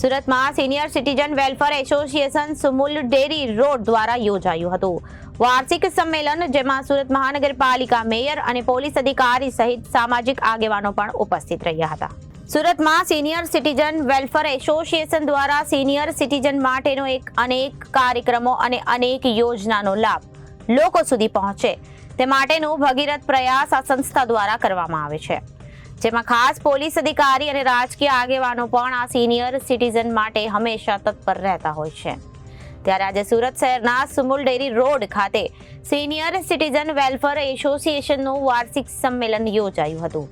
સુરતમાં senior citizen welfare association Sumul dairy road દ્વારા યોજાયું હતું. વાર્ષિક સંમેલન, જેમાં સુરત મહાનગરપાલિકા મેયર અને પોલીસ અધિકારી સહિત સામાજિક આગેવાનો પણ ઉપસ્થિત રહ્યા હતા. સુરતમાં સિનિયર સિટીઝન વેલફેર એસોસિએશન દ્વારા સિનિયર સિટીઝન માટેનો એક અનેક કાર્યક્રમો અને અનેક યોજનાનો લાભ લોકો સુધી પહોંચે. તે માટેનો ભગીરથ પ્રયાસ આ સંસ્થા દ્વારા કરવામાં આવે છે. જેમાં ખાસ પોલીસ અધિકારી અને રાજકીય આગેવાનો પણ આ સિનિયર સિટીઝન માટે હંમેશા તત્પર રહેતા હોય છે. ત્યારે આજે સુરત શહેરના સુમુલ ડેરી રોડ ખાતે સિનિયર સિટીઝન વેલફેર એસોસિએશનનું વાર્ષિક સંમેલન યોજાયું હતું,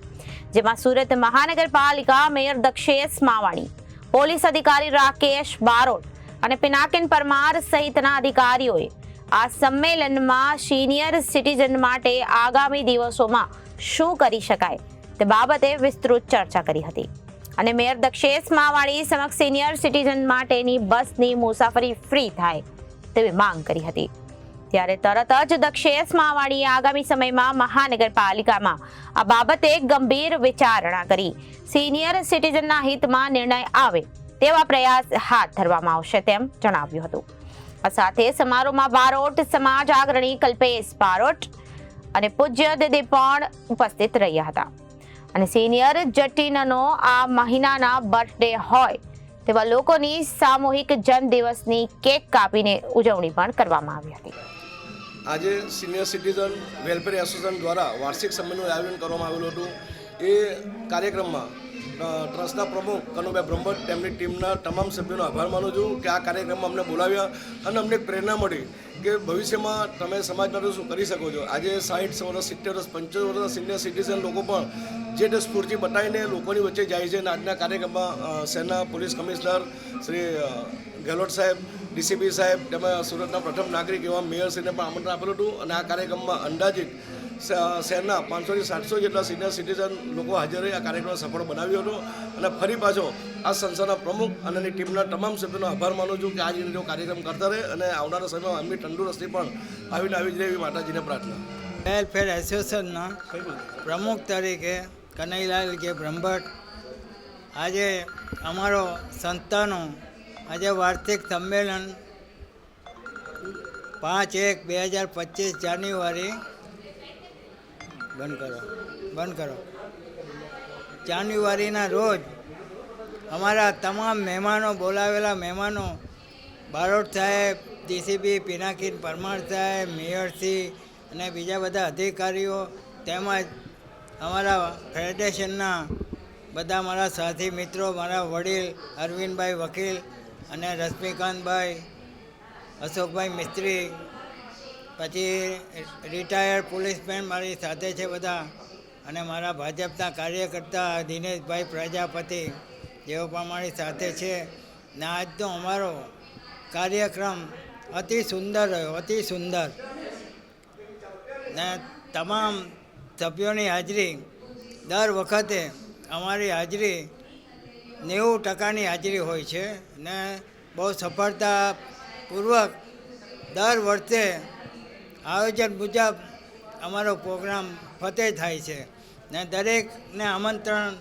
જેમાં સુરત મહાનગરપાલિકા મેયર દક્ષેશ માવાણી, પોલીસ અધિકારી રાકેશ બારોટ અને પિનાકિન પરમાર સહિતના અધિકારીઓએ આ સંમેલનમાં સિનિયર સિટીઝન માટે આગામી દિવસોમાં શું કરી શકાય તે બાબતે વિસ્તૃત ચર્ચા કરી હતી. અને મેયર દક્ષેશ માવાણી સમક્ષ સિનિયર સિટીઝન માટેની બસની મુસાફરી ફ્રી થાય તેવી માંગ કરી હતી. ત્યારે તરત જ દક્ષેશ માવાણીએ આગામી સમયમાં મહાનગરપાલિકામાં આ બાબતે ગંભીર વિચારણા કરી. સિનિયર સિટીઝનના હિતમાં નિર્ણય આવે તેવા પ્રયાસ હાથ ધરવામાં આવશે તેમ જણાવ્યું હતું. આ સાથે સમારોહમાં બારોટ સમાજ આગ્રણી કલ્પેશ બારોટ અને પૂજ્ય દીદી પણ ઉપસ્થિત રહ્યા હતા. અને સિનિયર જટિનનો આ મહિનાના બર્થડે હોય તેવા લોકોની સામૂહિક જન્મદિવસની કેક કાપીને ઉજવણી પણ કરવામાં આવી હતી. આજે સિનિયર સિટીઝન વેલફેર એસોસિએશન દ્વારા વાર્ષિક સંમેલનનું આયોજન કરવામાં આવેલું હતું. એ કાર્યક્રમમાં ટ્રસ્ટના પ્રમુખ કનુભાઈ બ્રહ્મટ તેમની ટીમના તમામ સભ્યોનો આભાર માનું છું કે આ કાર્યક્રમમાં અમને બોલાવ્યા અને અમને પ્રેરણા મળી કે ભવિષ્યમાં તમે સમાજ માટે શું કરી શકો છો? આજે સાઠ વર્ષ, સિત્તેર વર્ષ, પંચોતેર વર્ષના સિનિયર સિટીઝન લોકો પણ જે તે સ્ફૂર્તિ બતાવીને લોકોની વચ્ચે જાય છે અને આજના કાર્યક્રમમાં સેના પોલીસ કમિશનર શ્રી ગેહલોત સાહેબ, ડીસીપી સાહેબ તેમજ સુરતના પ્રથમ નાગરિક એવા મેયરશ્રીને પણ આમંત્રણ આપેલું હતું અને આ કાર્યક્રમમાં અંદાજિત શહેરના પાંચસોથી સાતસો જેટલા સિનિયર સિટીઝન લોકો હાજર રહી આ કાર્યક્રમ સફળ બનાવ્યો હતો. અને ફરી પાછો આ સંસ્થાના પ્રમુખ અને એની ટીમના તમામ સભ્યોનો આભાર માનું છું કે આ રીતે જો કાર્યક્રમ કરતા રહે અને આવનારા સમયમાં એમની તંદુરસ્તી પણ આવીને આવી જ રહે એવી માતાજીને પ્રાર્થના. વેલફેર એસોસિએશનના પ્રમુખ તરીકે કનૈલાલ કે બ્રહ્મભટ્ટ, આજે અમારો સંસ્થાનો આજે વાર્ષિક સંમેલન પાંચ એક બે હજાર પચીસ જાન્યુઆરી બંધ કરો બંધ કરો. જાન્યુઆરીના રોજ અમારા તમામ મહેમાનો, બોલાવેલા મહેમાનો, બારોટ સાહેબ, ડીસીપી પિનાકીન પરમાર સાહેબ મેયરશ્રી અને બીજા બધા અધિકારીઓ તેમજ અમારા ફેડરેશનના બધા મારા સાથી મિત્રો, મારા વડીલ અરવિંદભાઈ વકીલ અને રશ્મિકાંતભાઈ, અશોકભાઈ મિસ્ત્રી પછી રિટાયર્ડ પોલીસમેન મારી સાથે છે બધા. અને મારા ભાજપના કાર્યકર્તા દિનેશભાઈ પ્રજાપતિ, જેઓ પણ મારી સાથે છે. ને આજનો અમારો કાર્યક્રમ અતિ સુંદર રહ્યો, અતિ સુંદર. ને તમામ સભ્યોની હાજરી દર વખતે અમારી હાજરી નેવું ટકાની હાજરી હોય છે. ને બહુ સફળતાપૂર્વક દર વર્ષે આયોજન મુજબ અમારો પ્રોગ્રામ ફતે થાય છે. ને દરેકને આમંત્રણ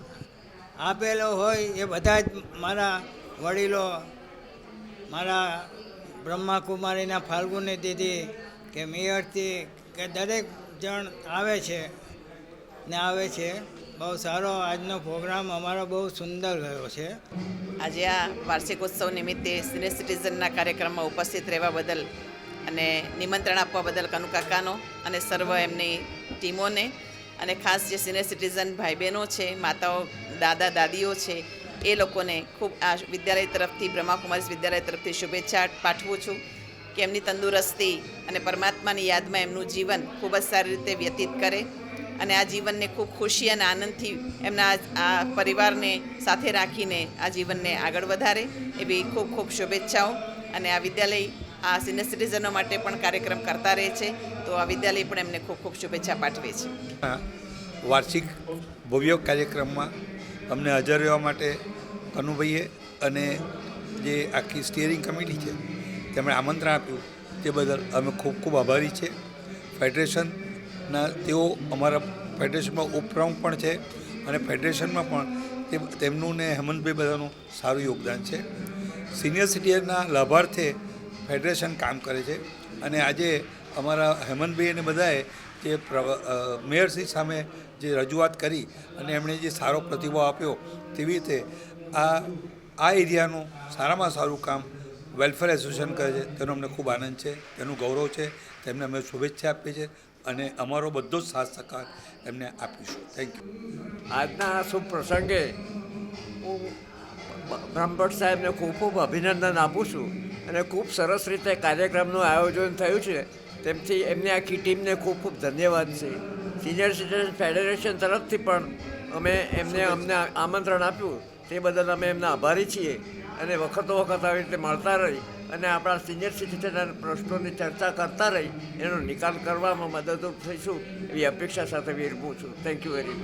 આપેલો હોય એ બધા જ મારા વડીલો, મારા બ્રહ્માકુમારીના ફાલ્ગુની દીદી કે મેયરથી કે દરેક જણ આવે છે ને આવે છે. બહુ સારો આજનો પ્રોગ્રામ અમારો બહુ સુંદર ગયો છે. આજે આ વાર્ષિક ઉત્સવ નિમિત્તે સિનિયર સિટીઝનના કાર્યક્રમમાં ઉપસ્થિત રહેવા બદલ અને નિમંત્રણ આપવા બદલ કનુ કાકાનો અને સર્વ એમની ટીમોને. અને ખાસ જે સિનિયર સિટીઝન ભાઈ બહેનો છે, માતાઓ, દાદા, દાદીઓ છે, એ લોકોને ખૂબ આ વિદ્યાલય તરફથી બ્રહ્માકુમારી વિદ્યાલય તરફથી શુભેચ્છા પાઠવું છું કે એમની તંદુરસ્તી અને પરમાત્માની યાદમાં એમનું જીવન ખૂબ જ સારી રીતે વ્યતીત કરે. અને આ જીવનને ખૂબ ખુશી અને આનંદથી એમના આ પરિવારને સાથે રાખીને આ જીવનને આગળ વધારે. એવી ખૂબ ખૂબ શુભેચ્છાઓ. અને આ વિદ્યાલય આ સિનિયર સિટીઝનો માટે પણ કાર્યક્રમ કરતા રહે છે. તો આ વિદ્યાલય પણ એમને ખૂબ ખૂબ શુભેચ્છા પાઠવે છે. વાર્ષિક ભવ્ય કાર્યક્રમમાં અમને હાજર રહેવા માટે કનુભાઈએ અને જે આખી સ્ટિયરિંગ કમિટી છે, તેમણે આમંત્રણ આપ્યું. તે બદલ અમે ખૂબ ખૂબ આભારી છે. ફેડરેશનના તેઓ અમારા ફેડરેશનમાં ઉપપ્રમુખ પણ છે અને ફેડરેશનમાં પણ તેમનું ને હેમંતભાઈ બધાનું સારું યોગદાન છે. સિનિયર સિટીઝનના લાભાર્થે ફેડરેશન કામ કરે છે. અને આજે અમારા હેમંતભાઈ અને બધાએ જે મેયરશ્રી સામે જે રજૂઆત કરી અને એમણે જે સારો પ્રતિભાવ આપ્યો તેવી રીતે આ આ એરિયાનું સારામાં સારું કામ વેલફેર એસોસિએશન કરે છે. તેનો અમને ખૂબ આનંદ છે, તેનું ગૌરવ છે, તેમને અમે શુભેચ્છા આપીએ છીએ અને અમારો બધો જ સાથ સહકાર એમને આપીશું. થેન્ક યુ આજના આ શુભ પ્રસંગે હું બ્રહ્મભટ્ટ સાહેબને ખૂબ ખૂબ અભિનંદન આપું છું અને ખૂબ સરસ રીતે કાર્યક્રમનું આયોજન થયું છે. તેમથી એમની આખી ટીમને ખૂબ ખૂબ ધન્યવાદ છે. સિનિયર સિટીઝન ફેડરેશન તરફથી પણ અમે એમને અમને આમંત્રણ આપ્યું. તે બદલ અમે એમના આભારી છીએ અને વખતો વખત આવી રીતે મળતા રહી અને આપણા સિનિયર સિટીઝન પ્રશ્નોની ચર્ચા કરતા રહી. એનો નિકાલ કરવામાં મદદરૂપ થઈશું એવી અપેક્ષા સાથે વિરમું છું. Thank you very much